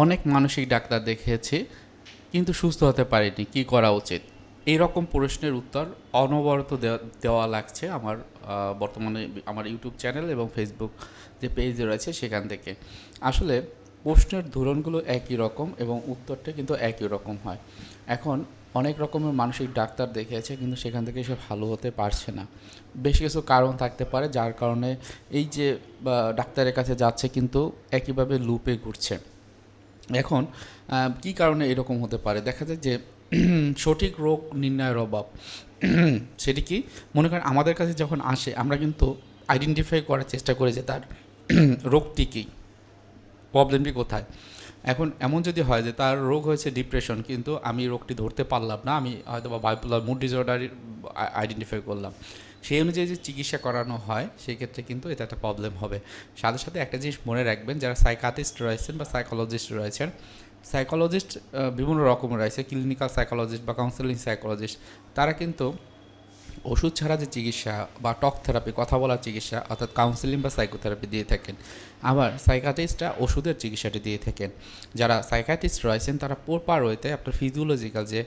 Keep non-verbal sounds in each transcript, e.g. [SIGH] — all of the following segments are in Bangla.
অনেক মানসিক ডাক্তার দেখিয়েছি, কিন্তু সুস্থ হতে পারিনি। কি করা উচিত? এই রকম প্রশ্নের উত্তর অনবরত দেওয়া লাগছে আমার বর্তমানে আমার ইউটিউব চ্যানেল এবং ফেসবুক যে পেজ রয়েছে সেখান থেকে। আসলে প্রশ্নের ধরনগুলো একই রকম এবং উত্তরটা কিন্তু একই রকম হয়। এখন অনেক রকমের মানসিক ডাক্তার দেখিয়েছে, কিন্তু সেখান থেকে সে ভালো হতে পারছে না। বেশ কিছু কারণ থাকতে পারে, যার কারণে এই যে ডাক্তারের কাছে যাচ্ছে কিন্তু একইভাবে লুপে ঘুরছে। এখন কি কারণে এরকম হতে পারে? দেখা যায় যে [CLEARS THROAT] সঠিক রোগ নির্ণয়ের অভাব। [CLEARS THROAT] সেটি কি? মনে করেন আমাদের কাছে যখন আসে, আমরা কিন্তু আইডেন্টিফাই করার চেষ্টা করি যে তার [CLEARS THROAT] রোগটি কী? প্রবলেমটি কোথায়? এখন এমন যদি হয় যে তার রোগ হয়েছে ডিপ্রেশন কিন্তু আমি রোগটি ধরতে পারলাম না, আমি হয়তো বা বাইপোলার মুড ডিসঅর্ডার আইডেন্টিফাই করলাম। সেই অনুযায়ী যে চিকিৎসা করানো হয়, সেই ক্ষেত্রে কিন্তু এটা একটা প্রবলেম হবে। সাথে সাথে একটা জিনিস মনে রাখবেন, যারা সাইকাটিস্ট রয়েছেন বা সাইকোলজিস্ট রয়েছেন সাইকোলজিস্ট বিভিন্ন রকমের রয়েছে ক্লিনিক্যাল সাইকোলজিস্ট বা কাউন্সেলিং সাইকোলজিস্ট তারা কিন্তু ওষুধ ছাড়া যে চিকিৎসা বা টক থেরাপি, কথা বলার চিকিৎসা, অর্থাৎ কাউন্সিলিং বা সাইকোথেরাপি দিয়ে থাকেন। আবার সাইকাটিস্টরা ওষুধের চিকিৎসাটি দিয়ে থাকেন। যারা সাইকাটিস্ট রয়েছেন, তারা প্রপার ওয়েতে আপনার ফিজিওলজিক্যাল যে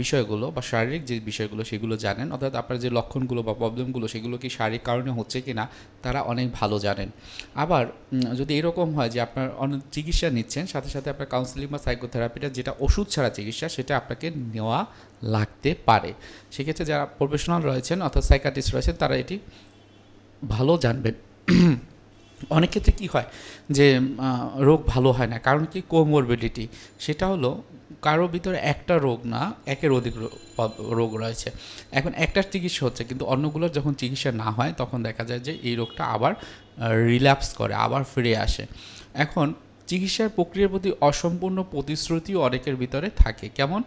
বিষয়গুলো বা শারীরিক যে বিষয়গুলো, সেগুলো জানেন। অর্থাৎ আপনার যে লক্ষণগুলো বা প্রবলেমগুলো সেগুলো কি শারীরিক কারণে হচ্ছে কি না তারা অনেক ভালো জানেন। আবার যদি এরকম হয় যে আপনার অনেক চিকিৎসা নিচ্ছেন, সাথে সাথে আপনার কাউন্সিলিং বা সাইকোথেরাপিটা যেটা ওষুধ ছাড়া চিকিৎসা, সেটা আপনাকে নেওয়া লাগতে পারে। সেক্ষেত্রে যারা প্রফেশনাল রয়েছেন, অর্থাৎ সাইকাটিস্ট রয়েছেন, তারা এটি ভালো জানবেন। অনেক ক্ষেত্রে কী হয় যে রোগ ভালো হয় না, কারণ কি কোমরবিডিটি সেটা হলো কারও ভিতরে একটা রোগ না, একের অধিক রোগ রয়েছে। এখন একটা চিকিৎসা হচ্ছে, কিন্তু অন্যগুলোর যখন চিকিৎসা না হয়, তখন দেখা যায় যে এই রোগটা আবার রিল্যাপস করে, আবার ফিরে আসে। এখন চিকিৎসার প্রক্রিয়ার প্রতি অসম্পূর্ণ প্রতিশ্রুতিও অনেকের ভিতরে থাকে। কেমন?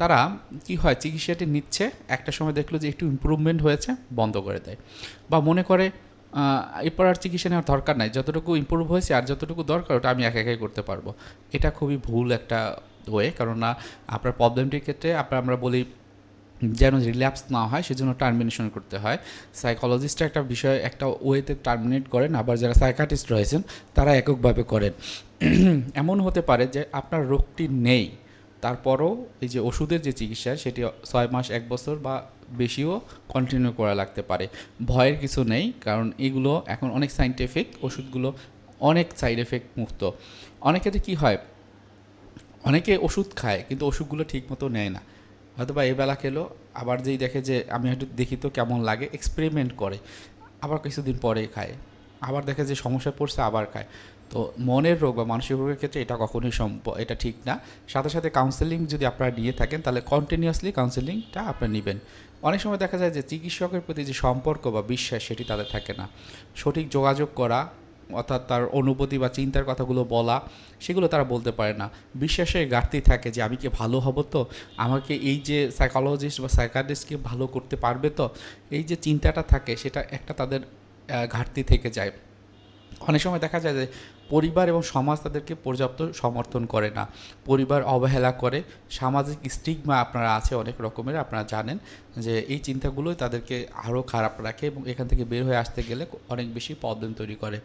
তারা কি হয়, চিকিৎসাটি নিচ্ছে, একটা সময় দেখল যে একটু ইমপ্রুভমেন্ট হয়েছে, বন্ধ করে দেয়। বা মনে করে এরপর আর চিকিৎসা নেওয়ার দরকার নাই, যতটুকু ইমপ্রুভ হয়েছে আর যতটুকু দরকার, ওটা আমি একা একাই করতে পারব। এটা খুবই ভুল একটা ওয়ে কারণ না আপনার প্রবলেমটির ক্ষেত্রে আপনার আমরা বলি, যেন রিল্যাপস না হয়, সেজন্য টার্মিনেশন করতে হয়। সাইকোলজিস্ট একটা বিষয়, একটা ওয়েতে টার্মিনেট করেন, আবার যারা সাইকাটিস্ট রয়েছেন, তারা এককভাবে করেন। এমন হতে পারে যে আপনার রোগটি নেই তারপরও এই যে ওষুধের যে চিকিৎসা, সেটি ছয় মাস, এক বছর বা বেশিও কন্টিনিউ করা লাগতে পারে। ভয়ের কিছু নেই, কারণ এগুলো এখন অনেক সাইন্টিফিক ওষুধগুলো অনেক সাইড এফেক্ট মুক্ত। অনেক ক্ষেত্রে কী হয়, অনেকে ওষুধ খায়, কিন্তু ওষুধগুলো ঠিক মতো নেয় না। হয়তো বা এবেলা খেলো, আবার যেই দেখে যে আমি হয়তো দেখি তো কেমন লাগে এক্সপেরিমেন্ট করে। আবার কিছুদিন পরে খায়। আবার দেখে যে সমস্যা পড়ছে, আবার খায়। তো মনের রোগ বা মানসিক রোগের ক্ষেত্রে এটা কখনোই সম্ভব এটা ঠিক না। সাথে সাথে কাউন্সেলিং যদি আপনারা নিয়ে থাকেন, তাহলে কন্টিনিউয়াসলি কাউন্সেলিংটা আপনারা নেবেন। অনেক সময় দেখা যায় যে চিকিৎসকের প্রতি যে সম্পর্ক বা বিশ্বাস, সেটি তাদের থাকে না। সঠিক যোগাযোগ করা, অর্থাৎ তার অনুভূতি বা চিন্তার কথাগুলো বলা, সেগুলো তারা বলতে পারে না। বিশ্বাসের ঘাটতি থাকে যে, আমি কি ভালো হব তো? আমাকে এই যে সাইকোলজিস্ট বা সাইকাটিস্টকে ভালো করতে পারবে তো? এই যে চিন্তাটা থাকে, সেটা একটা তাদের ঘাটতি থেকে যায়। অনেক সময় দেখা যায় যে পরিবার এবং সমাজ তাদেরকে পর্যাপ্ত সমর্থন করে না। পরিবার অবহেলা করে। সামাজিক স্টিগমা আপনারা আছে অনেক রকমের, আপনারা জানেন যে এই চিন্তাগুলোই তাদেরকে আরও খারাপ রাখে এবং এখান থেকে বের হয়ে আসতে গেলে অনেক বেশি প্রবলেম তৈরি করে।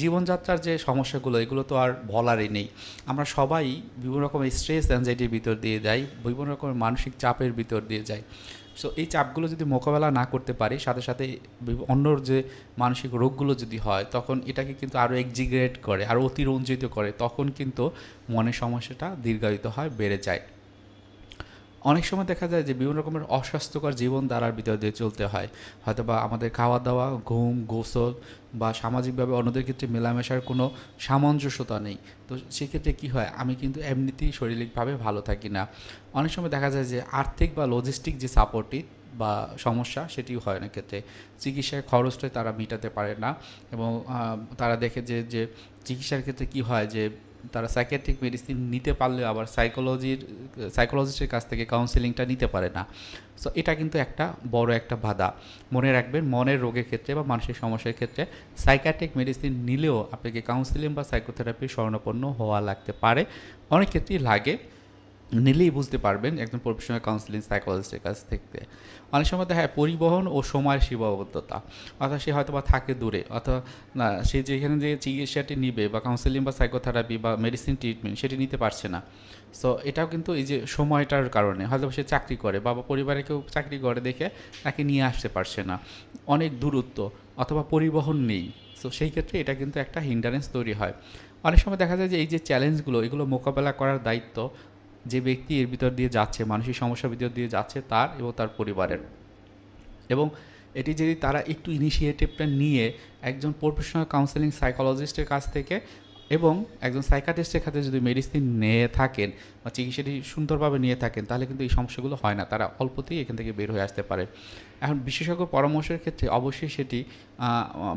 জীবনযাত্রার যে সমস্যাগুলো, এগুলো তো আর বলারই নেই। আমরা সবাই বিভিন্ন রকমের স্ট্রেস অ্যাংজাইটির ভিতর দিয়ে যাই, বিভিন্ন রকমের মানসিক চাপের ভিতর দিয়ে যাই। সো এই চাপগুলো যদি মোকাবেলা না করতে পারি, সাথে সাথে অন্য যে মানসিক রোগগুলো যদি হয়, তখন এটাকে কিন্তু আরও এক্সিগ্রেট করে আরও অতিরঞ্জিত করে, তখন কিন্তু মনের সমস্যাটা দীর্ঘায়িত হয়, বেড়ে যায়। অনেক সময় দেখা যায় যে বিভিন্ন রকমের অস্বাস্থ্যকর জীবন ধারার ভিতর দিয়ে চলতে হয়। হয়তো বা আমাদের খাওয়া দাওয়া ঘুম, গোসল বা সামাজিকভাবে অন্যদের ক্ষেত্রে মেলামেশার কোনো সামঞ্জস্যতা নেই। তো সেক্ষেত্রে কি হয়? আমি কিন্তু এমনিতেই শারীরিকভাবে ভালো থাকি না। অনেক সময় দেখা যায় যে আর্থিক বা লজিস্টিক যে সাপোর্টই বা সমস্যা সেটিও হয় অনেক ক্ষেত্রে। চিকিৎসার খরচটা তারা মেটাতে পারে না এবং তারা দেখে যে যে চিকিৎসার ক্ষেত্রে কি হয় যে তারা সাইকিয়াট্রিক মেডিসিন নিতে পারলেও আবার সাইকোলজির সাইকোলজিস্টের কাছ থেকে কাউন্সিলিংটা নিতে পারে না। সো এটা কিন্তু একটা বড় একটা বাধা। মনে রাখবেন, মনের রোগের ক্ষেত্রে বা মানসিক সমস্যার ক্ষেত্রে সাইকিয়াট্রিক মেডিসিন নিলেও আপনাকে কাউন্সিলিং বা সাইকোথেরাপি স্বর্ণপন্ন হওয়া লাগতে পারে। অনেক ক্ষেত্রেই লাগে। নিলেই বুঝতে পারবেন একজন প্রফেশনাল কাউন্সিলিং সাইকোলজিস্টের কাছ থেকে। অনেক সময় দেখা যায় পরিবহন ও সময়ের সীমাবদ্ধতা। অর্থাৎ সে হয়তো বা থাকে দূরে, অথবা, না, সে যেখানে যে চিকিৎসাটি নিবে বা কাউন্সিলিং বা সাইকোথেরাপি বা মেডিসিন ট্রিটমেন্ট সেটি নিতে পারছে না। সো এটাও কিন্তু এই যে সময়টার কারণে হয়তো সে চাকরি করে বাবা পরিবারে কেউ চাকরি করে দেখে তাকে নিয়ে আসতে পারছে না। অনেক দূরত্ব, অথবা পরিবহন নেই। সো সেই ক্ষেত্রে এটা কিন্তু একটা হিন্ডারেন্স তৈরি হয়। অনেক সময় দেখা যায় যে এই যে চ্যালেঞ্জগুলো এগুলো মোকাবেলা করার দায়িত্ব যে ব্যক্তি এর ভিতর দিয়ে যাচ্ছে, মানসিক সমস্যার ভিতর দিয়ে যাচ্ছে তার এবং তার পরিবারের। এবং এটি যদি তারা একটু ইনিশিয়েটিভটা নিয়ে একজন প্রফেশনাল কাউন্সেলিং সাইকোলজিস্টের কাছ থেকে এবং একজন সাইকাটিস্টের খাতে যদি মেডিসিন নিয়ে থাকেন বা চিকিৎসাটি সুন্দরভাবে নিয়ে থাকেন, তাহলে কিন্তু এই সমস্যাগুলো হয় না। তারা অল্পতেই এখান থেকে বের হয়ে আসতে পারে। এখন বিশেষজ্ঞ পরামর্শের ক্ষেত্রে অবশ্যই সেটি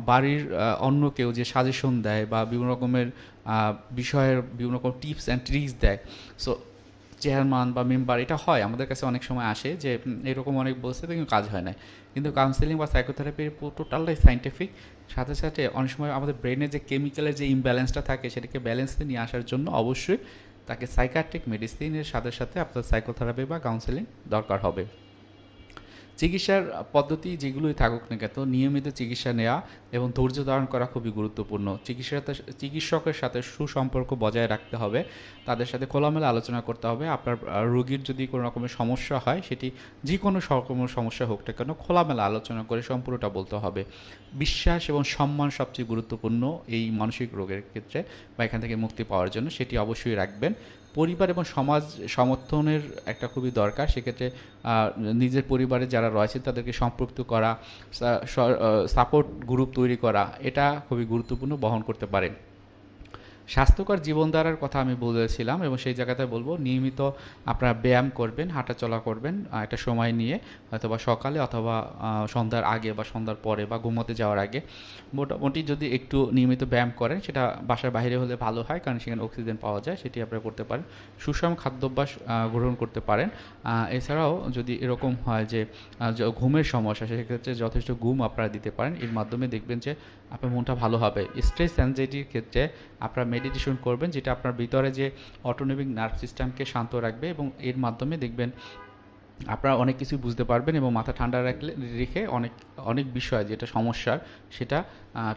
বাড়ির অন্য কেউ যে সাজেশন দেয় বা বিভিন্ন রকমের বিষয়ের বিভিন্ন রকম টিপস অ্যান্ড ট্রিক্স দেয়। সো চেয়ারম্যান বা মেম্বার, এটা হয়, আমাদের কাছে অনেক সময় আসে যে এরকম অনেক বলছে কিন্তু কাজ হয় না। কিন্তু কাউন্সেলিং বা সাইকোথেরাপির টোটালটাই সাইন্টিফিক সাথে সাথে অনেক সময় আমাদের ব্রেনের যে কেমিক্যালের যে ইমব্যালেন্সটা থাকে, সেটাকে ব্যালেন্সে নিয়ে আসার জন্য অবশ্যই তাকে সাইকাট্রিক মেডিসিনের সাথে সাথে আপনার সাইকোথেরাপি বা কাউন্সেলিং দরকার হবে। চিকিৎসার পদ্ধতি যেগুলোই থাকুক না কেন, নিয়মিত চিকিৎসা নেওয়া এবং ধৈর্য ধারণ করা খুবই গুরুত্বপূর্ণ। চিকিৎসার চিকিৎসকের সাথে সুসম্পর্ক বজায় রাখতে হবে, তাদের সাথে খোলামেলা আলোচনা করতে হবে। আপনার রোগীর যদি কোনো রকমের সমস্যা হয়, সেটি যে কোনো রকমের সমস্যা হোক না কেন, খোলামেলা আলোচনা করে সম্পূর্ণটা বলতে হবে। বিশ্বাস এবং সম্মান সবচেয়ে গুরুত্বপূর্ণ এই মানসিক রোগের ক্ষেত্রে বা এখান থেকে মুক্তি পাওয়ার জন্য, সেটি অবশ্যই রাখবেন। পরিবার এবং সমাজ সমর্থনের একটা খুবই দরকার। সেক্ষেত্রে নিজের পরিবারে যারা রয়েছে তাদেরকে সম্পৃক্ত করা সাপোর্ট গ্রুপ তৈরি করা, এটা খুবই গুরুত্বপূর্ণ, বহন করতে পারে স্বাস্থ্যকর জীবনধারার কথা আমি বলেছিলাম এবং সেই জায়গাতে বলব, নিয়মিত আপনারা ব্যায়াম করবেন, হাঁটাচলা করবেন একটা সময় নিয়ে হয়তো বা সকালে অথবা সন্ধ্যার আগে বা সন্ধ্যার পরে বা ঘুমোতে যাওয়ার আগে। মোটামুটি যদি একটু নিয়মিত ব্যায়াম করেন, সেটা বাসার বাইরে হলে ভালো হয়, কারণ সেখানে অক্সিজেন পাওয়া যায়, সেটি আপনারা করতে পারেন। সুষম খাদ্যাভ্যাস গ্রহণ করতে পারেন। এছাড়াও যদি এরকম হয় যে ঘুমের সমস্যা, সেক্ষেত্রে যথেষ্ট ঘুম আপনারা দিতে পারেন। এর মাধ্যমে দেখবেন যে আপনার মনটা ভালো হবে। স্ট্রেস অ্যাংজাইটির ক্ষেত্রে আপনারা মেডিটেশন করবেন, যেটা আপনার ভিতরে যে অটোনমিক নার্ভ সিস্টেমকে শান্ত রাখবে এবং এর মাধ্যমে দেখবেন আপনারা অনেক কিছু বুঝতে পারবেন এবং মাথা ঠান্ডা রাখলে, রেখে অনেক অনেক বিষয় যেটা সমস্যার, সেটা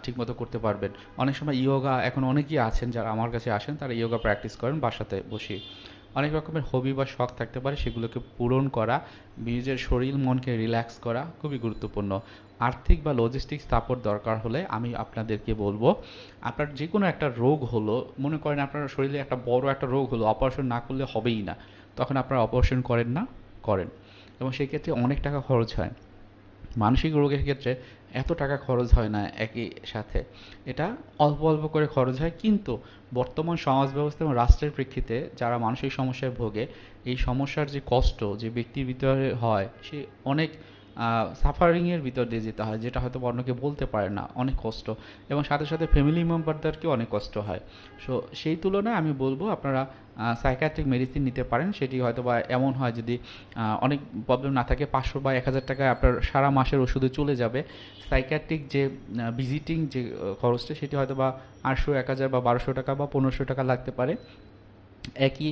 ঠিকমতো করতে পারবেন। অনেক সময় ইয়োগা এখন অনেকেই আছেন যারা আমার কাছে আসেন, তারা ইয়োগা প্র্যাকটিস করেন, বাসাতে বসে। অনেক রকমের হবি বা শখ থাকতে পারে, সেগুলোকে পূরণ করা, নিজের শরীর, মনকে রিল্যাক্স করা খুবই গুরুত্বপূর্ণ। আর্থিক বা লজিস্টিক সাপোর্ট দরকার হলে আমি আপনাদেরকে বলব, আপনার যে কোনো একটা রোগ হলো, মনে করেন আপনার শরীরে একটা বড় একটা রোগ হলো অপারেশন না করলে হবেই না, তখন আপনারা অপারেশন করেন না, করেন। এবং সেক্ষেত্রে অনেক টাকা খরচ হয়। মানসিক রোগের ক্ষেত্রে এত টাকা খরচ হয় না একই সাথে। এটা অল্প অল্প করে খরচ হয়, কিন্তু বর্তমান সমাজ ব্যবস্থা এবং রাষ্ট্রের প্রেক্ষিতে যারা মানসিক সমস্যায় ভোগে, এই সমস্যার যে কষ্ট যে ব্যক্তির ভিতরে হয়, সে অনেক সাফারিংয়ের ভিতর দিয়ে যেতে হয়, যেটা হয়তো অন্যকে বলতে পারে না, অনেক কষ্ট। এবং সাথে সাথে ফ্যামিলি মেম্বারদেরকেও অনেক কষ্ট হয়। সো সেই তুলনায় আমি বলব আপনারা সাইকাট্রিক মেডিসিন নিতে পারেন। সেটি হয়তো বা এমন হয় যদি অনেক প্রবলেম না থাকে, পাঁচশো বা এক হাজার টাকায় আপনার সারা মাসের ওষুধে চলে যাবে। সাইকাট্রিক যে ভিজিটিং যে খরচটা, সেটি হয়তো বা আটশো, এক হাজার বা বারোশো টাকা বা পনেরোশো টাকা লাগতে পারে। একই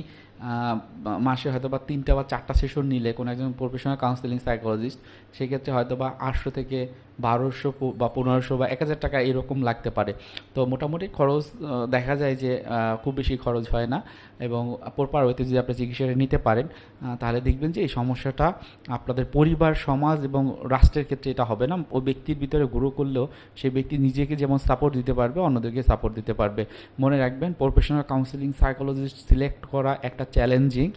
মাসে হয়তো বা তিনটা বা চারটা সেশন নিলে কোনো একজন প্রফেশনাল কাউন্সিলিং সাইকোলজিস্ট সেক্ষেত্রে হয়তো বা আটশো থেকে বারোশো বা পনেরোশো বা এক হাজার টাকা এরকম লাগতে পারে। তো মোটামুটি খরচ দেখা যায় যে খুব বেশি খরচ হয় না এবং প্রপার ওয়েতে যদি আপনি চিকিৎসাটা নিতে পারেন তাহলে দেখবেন যে এই সমস্যাটা আপনাদের পরিবার, সমাজ এবং রাষ্ট্রের ক্ষেত্রে এটা হবে না। ওই ব্যক্তির ভিতরে গ্রো করলেও সেই ব্যক্তি নিজেকে যেমন সাপোর্ট দিতে পারবে, অন্যদেরকে সাপোর্ট দিতে পারবে। মনে রাখবেন প্রফেশনাল কাউন্সিলিং সাইকোলজিস্ট সিলেক্ট করা একটা চ্যালেঞ্জিং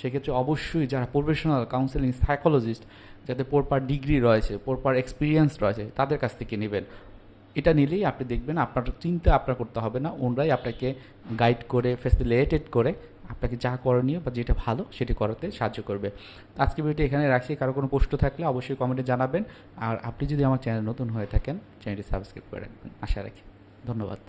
সেক্ষেত্রে অবশ্যই যারা প্রফেশনাল কাউন্সিলিং সাইকোলজিস্ট যাতে প্রপার ডিগ্রি রয়েছে প্রপার এক্সপিরিয়েন্স রয়েছে, তাদের কাছ থেকে নেবেন। এটা নিলেই আপনি দেখবেন আপনার চিন্তা আপনার করতে হবে না, ওনরাই আপনাকে গাইড করে ফেসিলিটেড করে আপনাকে যা করণীয় বা যেটা ভালো সেটি করাতে সাহায্য করবে। আজকে ভিডিওটি এখানে রাখছি। কারও কোনো প্রশ্ন থাকলে অবশ্যই কমেন্টে জানাবেন। আর আপনি যদি আমার চ্যানেল নতুন হয়ে থাকেন চ্যানেলটি সাবস্ক্রাইব করে রাখবেন। আশা রাখি। ধন্যবাদ।